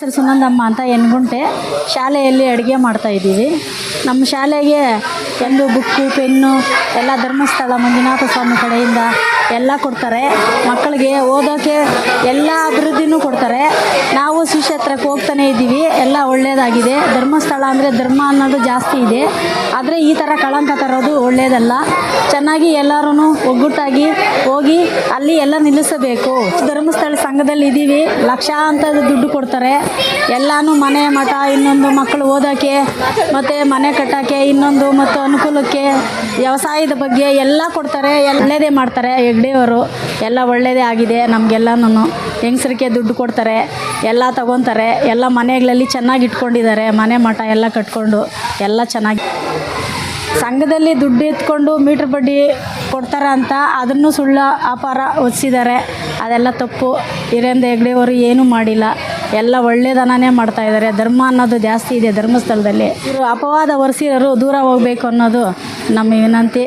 ಹೆಸರು ಸುನಂದಮ್ಮ ಅಂತ ಎನ್ಗುಂಟೆ ಶಾಲೆಯಲ್ಲಿ ಅಡುಗೆ ಮಾಡ್ತಾ ಇದ್ದೀವಿ. ನಮ್ಮ ಶಾಲೆಗೆ ಎಲ್ಲು ಬುಕ್ಕು, ಪೆನ್ನು, ಎಲ್ಲ ಧರ್ಮಸ್ಥಳ, ಮಂಜುನಾಥ ಸ್ವಾಮಿ ಕಡೆಯಿಂದ ಎಲ್ಲ ಕೊಡ್ತಾರೆ. ಮಕ್ಕಳಿಗೆ ಓದೋಕ್ಕೆ ಎಲ್ಲ ಅಭಿವೃದ್ಧಿನೂ ಕೊಡ್ತಾರೆ. ನಾವು ಶ್ರೀಕ್ಷೇತ್ರಕ್ಕೆ ಹೋಗ್ತಾನೆ ಇದ್ದೀವಿ. ಎಲ್ಲ ಒಳ್ಳೆಯದಾಗಿದೆ ಧರ್ಮಸ್ಥಳ ಅಂದರೆ ಧರ್ಮ ಅನ್ನೋದು ಜಾಸ್ತಿ ಇದೆ. ಆದರೆ ಈ ಥರ ಕಳಂಕ ತರೋದು ಒಳ್ಳೆಯದಲ್ಲ ಚೆನ್ನಾಗಿ ಎಲ್ಲರೂ ಒಗ್ಗಟ್ಟಾಗಿ ಹೋಗಿ ಅಲ್ಲಿ ಎಲ್ಲ ನಿಲ್ಲಿಸಬೇಕು. ಧರ್ಮಸ್ಥಳ ಸಂಘದಲ್ಲಿ ಇದ್ದೀವಿ. ಲಕ್ಷಾಂತರ ದುಡ್ಡು ಕೊಡ್ತಾರೆ. ಎಲ್ಲಾನು ಮನೆ ಮಠ, ಇನ್ನೊಂದು ಮಕ್ಕಳು ಓದೋಕ್ಕೆ ಮತ್ತು ಮನೆ ಕಟ್ಟೋಕ್ಕೆ ಇನ್ನೊಂದು ಮತ್ತು ಅನುಕೂಲಕ್ಕೆ, ವ್ಯವಸಾಯದ ಬಗ್ಗೆ ಎಲ್ಲ ಕೊಡ್ತಾರೆ. ಎಲ್ಲದೇ ಮಾಡ್ತಾರೆ ಹೆಗ್ಡೆಯವರು. ಎಲ್ಲ ಒಳ್ಳೆಯದೇ ಆಗಿದೆ. ನಮಗೆಲ್ಲನೂ ಹೆಂಗಸ್ರಿಗೆ ದುಡ್ಡು ಕೊಡ್ತಾರೆ, ಎಲ್ಲ ತಗೊತಾರೆ, ಎಲ್ಲ ಮನೆಗಳಲ್ಲಿ ಚೆನ್ನಾಗಿ ಇಟ್ಕೊಂಡಿದ್ದಾರೆ. ಮನೆ ಮಠ ಎಲ್ಲ ಕಟ್ಕೊಂಡು ಎಲ್ಲ ಚೆನ್ನಾಗಿ. ಸಂಘದಲ್ಲಿ ದುಡ್ಡು ಎತ್ಕೊಂಡು ಮೀಟ್ರ್ ಬಡ್ಡಿ ಕೊಡ್ತಾರೆ ಅಂತ ಅದನ್ನು ಸುಳ್ಳು ಅಪಾರ ಒದಿಸಿದ್ದಾರೆ ಅದೆಲ್ಲ ತಪ್ಪು. ಹಿರೇಂದ್ರ ಹೆಗ್ಡೆಯವರು ಏನೂ ಮಾಡಿಲ್ಲ. ಎಲ್ಲ ಒಳ್ಳೆಯದನೇ ಮಾಡ್ತಾ ಇದ್ದಾರೆ. ಧರ್ಮ ಅನ್ನೋದು ಜಾಸ್ತಿ ಇದೆ ಧರ್ಮಸ್ಥಳದಲ್ಲಿ. ಇವರು ಅಪವಾದ ಒರೆಸಿರೋರು ದೂರ ಹೋಗಬೇಕು ಅನ್ನೋದು ನಮ್ಮ ವಿನಂತಿ.